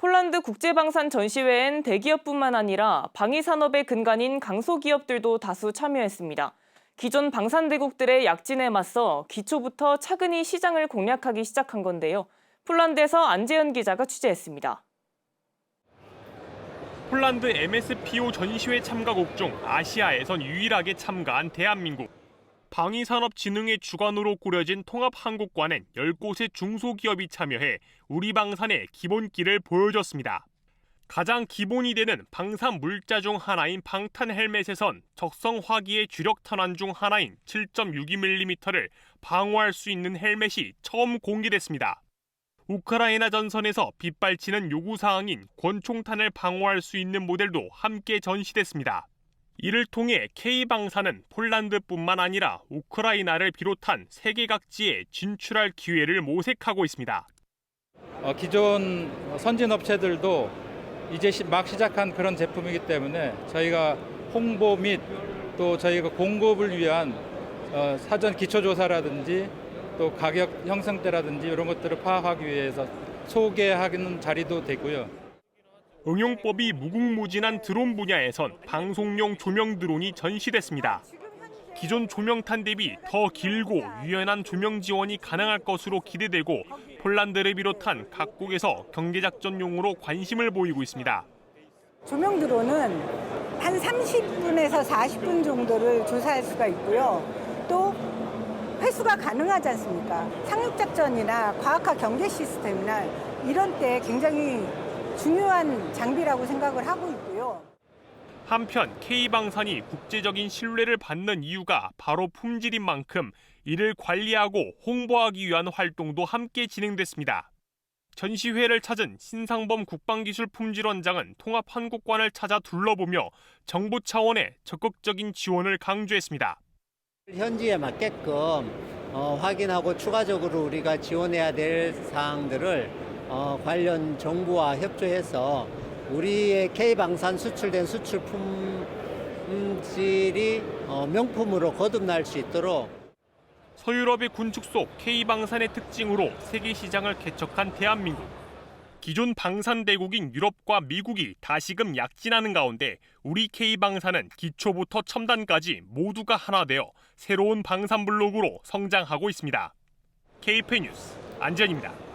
폴란드 국제방산 전시회엔 대기업뿐만 아니라 방위산업의 근간인 강소기업들도 다수 참여했습니다. 기존 방산대국들의 약진에 맞서 기초부터 차근히 시장을 공략하기 시작한 건데요. 폴란드에서 안재현 기자가 취재했습니다. 폴란드 MSPO 전시회 참가국 중 아시아에선 유일하게 참가한 대한민국. 방위산업진흥의 주관으로 꾸려진 통합한국관엔 10곳의 중소기업이 참여해 우리 방산의 기본기를 보여줬습니다. 가장 기본이 되는 방산 물자 중 하나인 방탄 헬멧에선 적성 화기의 주력 탄환 중 하나인 7.62mm를 방어할 수 있는 헬멧이 처음 공개됐습니다. 우크라이나 전선에서 빗발치는 요구사항인 권총탄을 방어할 수 있는 모델도 함께 전시됐습니다. 이를 통해 K방사는 폴란드뿐만 아니라 우크라이나를 비롯한 세계 각지에 진출할 기회를 모색하고 있습니다. 어, 기존 선진 업체들도 이제 시- 막 시작한 그런 제품이기 때문에 저희가 홍보 및 또 저희가 공급을 위한 어, 사전 기초 조사라든지 또 가격 형성대라든지 이런 것들을 파악하기 위해서 소개하는 자리도 되고요. 응용법이 무궁무진한 드론 분야에선 방송용 조명 드론이 전시됐습니다. 기존 조명탄 대비 더 길고 유연한 조명 지원이 가능할 것으로 기대되고 폴란드를 비롯한 각국에서 경제작전용으로 관심을 보이고 있습니다. 조명 드론은 한 30분에서 40분 정도를 조사할 수가 있고요. 또 회수가 가능하지 않습니까? 상륙작전이나 과학화 경계 시스템이나 이런 때 굉장히 중요한 장비라고 생각을 하고 있고요. 한편 K방산이 국제적인 신뢰를 받는 이유가 바로 품질인 만큼 이를 관리하고 홍보하기 위한 활동도 함께 진행됐습니다. 전시회를 찾은 신상범 국방기술품질원장은 통합한국관을 찾아 둘러보며 정부 차원의 적극적인 지원을 강조했습니다. 현지에 맞게끔 어, 확인하고 추가적으로 우리가 지원해야 될 사항들을 어, 관련 정부와 협조해서 우리의 K방산 수출된 수출 품질이 어, 명품으로 거듭날 수 있도록 서유럽의 군축 속 K방산의 특징으로 세계 시장을 개척한 대한민국. 기존 방산 대국인 유럽과 미국이 다시금 약진하는 가운데 우리 K방산은 기초부터 첨단까지 모두가 하나 되어 새로운 방산 블록으로 성장하고 있습니다. KP 뉴스 안전입니다.